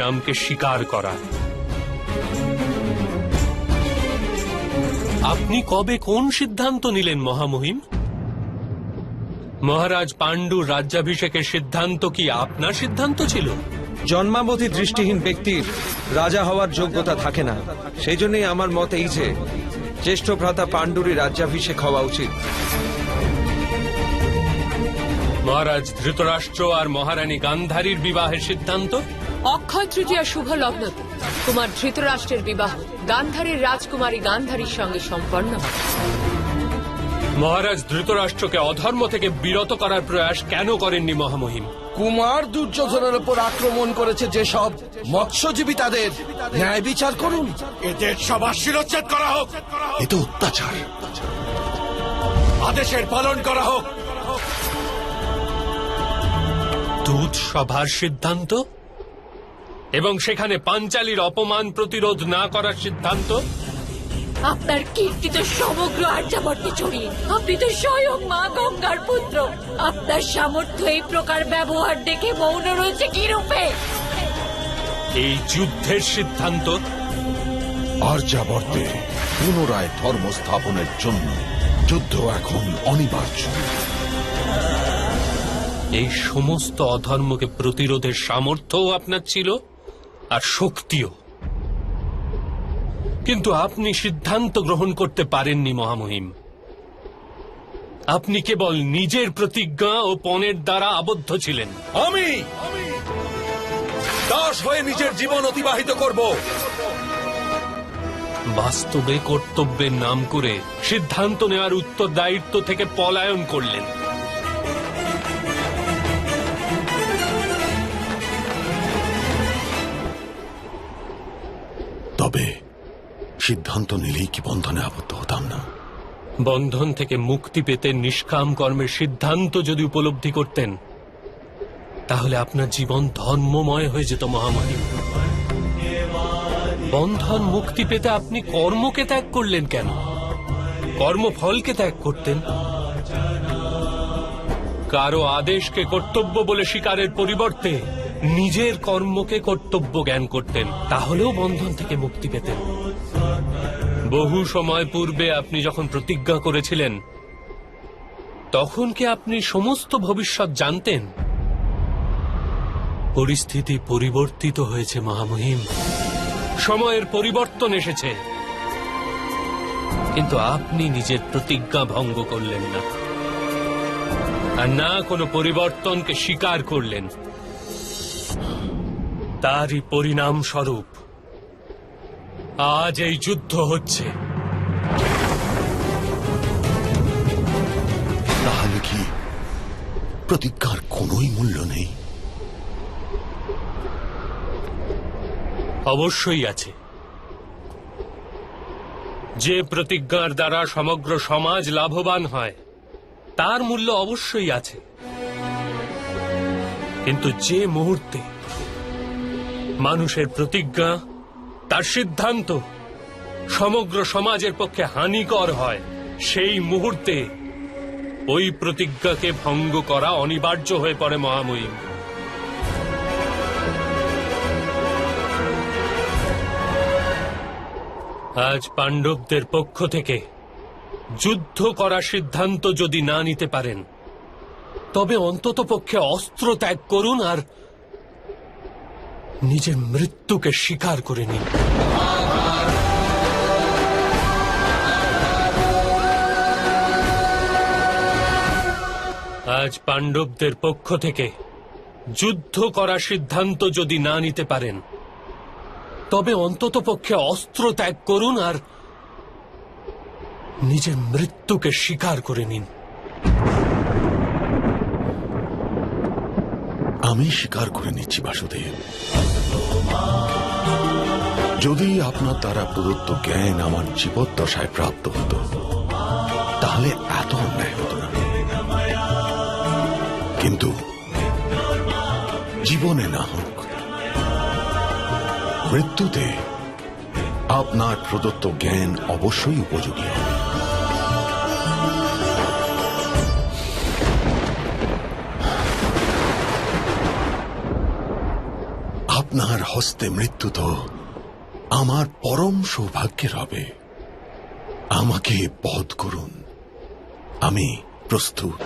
নামকে স্বীকার করা। আপনি কবে কোন সিদ্ধান্ত নিলেন, মহামহিম? মহারাজ পাণ্ডুর রাজ্যাভিষেকের সিদ্ধান্ত কি আপনার সিদ্ধান্ত ছিল? জন্মাবধি দৃষ্টিহীন ব্যক্তির রাজা হওয়ার যোগ্যতা থাকে না। সেই জন্যই আমার মত এই যে, জ্যেষ্ঠ ভ্রাতা পাণ্ডুরি রাজ্যাভিষেক হওয়া উচিত। মহারাজ ধৃতরাষ্ট্র আর মহারানী গান্ধারীর বিবাহের সিদ্ধান্ত? অক্ষয় তৃতীয়া শুভ লগ্ন। কুমার ধৃতরাষ্ট্রের বিবাহ গান্ধারীর রাজকুমারী গান্ধারীর সঙ্গে সম্পন্ন মহারাজ ধৃতরাষ্ট্রকে অধর্ম থেকে বিরত করার প্রয়াস কেন করেননি মহামহিম? কুমার দুর্যোধনের উপর আক্রমণ করেছে যেসব মৎস্যজীবী তাদের। ন্যায় বিচার করুন। এদের সবার শিরচ্ছেদ করা হোক। এ তো অত্যাচার। আদেশের পালন করা হোক। দূত সভার সিদ্ধান্ত? এবং সেখানে পাঞ্চালীর অপমান প্রতিরোধ না করার সিদ্ধান্ত? আপনার কীর্তি তো সমগ্র আর্যাবর্তে ছড়িয়ে আপনি তো স্বয়ং মা গঙ্গার পুত্র। আপনার সামর্থ্য এই প্রকার ব্যবহার দেখে মৌন রয়েছে কি রূপে? এই যুদ্ধের সিদ্ধান্ত? আর্যাবর্তে পুনরায় ধর্ম স্থাপনের জন্য যুদ্ধ এখন অনিবার্য। এই সমস্ত অধর্মকে প্রতিরোধের সামর্থ্যও আপনার ছিল আর শক্তিও। কিন্তু আপনি সিদ্ধান্ত গ্রহণ করতে পারেননি মহামহিম। আপনি কেবল নিজের প্রতিজ্ঞা ও পণের দ্বারা আবদ্ধ ছিলেন। আমি দাস হয়ে নিজের জীবন অতিবাহিত করব। বাস্তবে কর্তব্যের নাম করে সিদ্ধান্ত নেওয়ার উত্তর দায়িত্ব থেকে পলায়ন করলেন। সিদ্ধান্ত নিলেই কি বন্ধনে আবদ্ধ হতাম না? বন্ধন থেকে মুক্তি পেতে নিষ্কাম কর্মের সিদ্ধান্ত যদি উপলব্ধি করতেন, তাহলে আপনার জীবন ধর্মময় হয়ে যেত মহামহিম বন্ধন মুক্তি পেতে আপনি কর্মকে ত্যাগ করলেন কেন? কর্মফলকে ত্যাগ করতেন? কারও আদেশকে কর্তব্য বলে শিকারের পরিবর্তে নিজের কর্মকে কর্তব্য জ্ঞান করতেন, তাহলেও বন্ধন থেকে মুক্তি পেতেন। বহু সময় পূর্বে আপনি যখন প্রতিজ্ঞা করেছিলেন, তখন কি আপনি সমস্ত ভবিষ্যৎ জানতেন? পরিস্থিতি পরিবর্তিত হয়েছে, মহামহিম। সময়ের পরিবর্তন এসেছে। কিন্তু আপনি নিজের প্রতিজ্ঞা ভঙ্গ করলেন না। আর না কোনো পরিবর্তনকে স্বীকার করলেন। তারই পরিণাম স্বরূপ আজ এই যুদ্ধ হচ্ছে। তাহলে কি প্রতিজ্ঞার কোনোই মূল্য নেই? অবশ্যই আছে। যে প্রতিজ্ঞার দ্বারা সমগ্র সমাজ লাভবান হয় তার মূল্য অবশ্যই আছে। কিন্তু যে মুহূর্তে মানুষের প্রতিজ্ঞা তার সিদ্ধান্ত সমগ্র সমাজের পক্ষে হানিকর হয়। সেই মুহূর্তে ওই প্রতিজ্ঞাকে ভঙ্গ করা অনিবার্য হয়ে পড়ে মহামহিম। আজ পাণ্ডবদের পক্ষ থেকে যুদ্ধ করার সিদ্ধান্ত যদি না নিতে পারেন, তবে অন্তত পক্ষে অস্ত্র ত্যাগ করুন আর নিজের মৃত্যুকে স্বীকার করে নিন। আজ পাণ্ডবদের পক্ষ থেকে যুদ্ধ করার সিদ্ধান্ত যদি না নিতে পারেন, তবে অন্তত পক্ষে অস্ত্র ত্যাগ করুন আর নিজের মৃত্যুকে স্বীকার করে নিন। আমি স্বীকার করে নিচ্ছি, বাসুদেব। যদি আপনার দ্বারা প্রদত্ত জ্ঞান আমার জীবদ্দশায় প্রাপ্ত হতো, তাহলে এত অন্যায় হতো না। কিন্তু জীবনে না হোক, মৃত্যুতে আপনার প্রদত্ত জ্ঞান অবশ্যই উপযোগী হবে। হস্তে মৃত্যু তো আমার পরম সৌভাগ্যের হবে। আমাকে বধ করুন। আমি প্রস্তুত।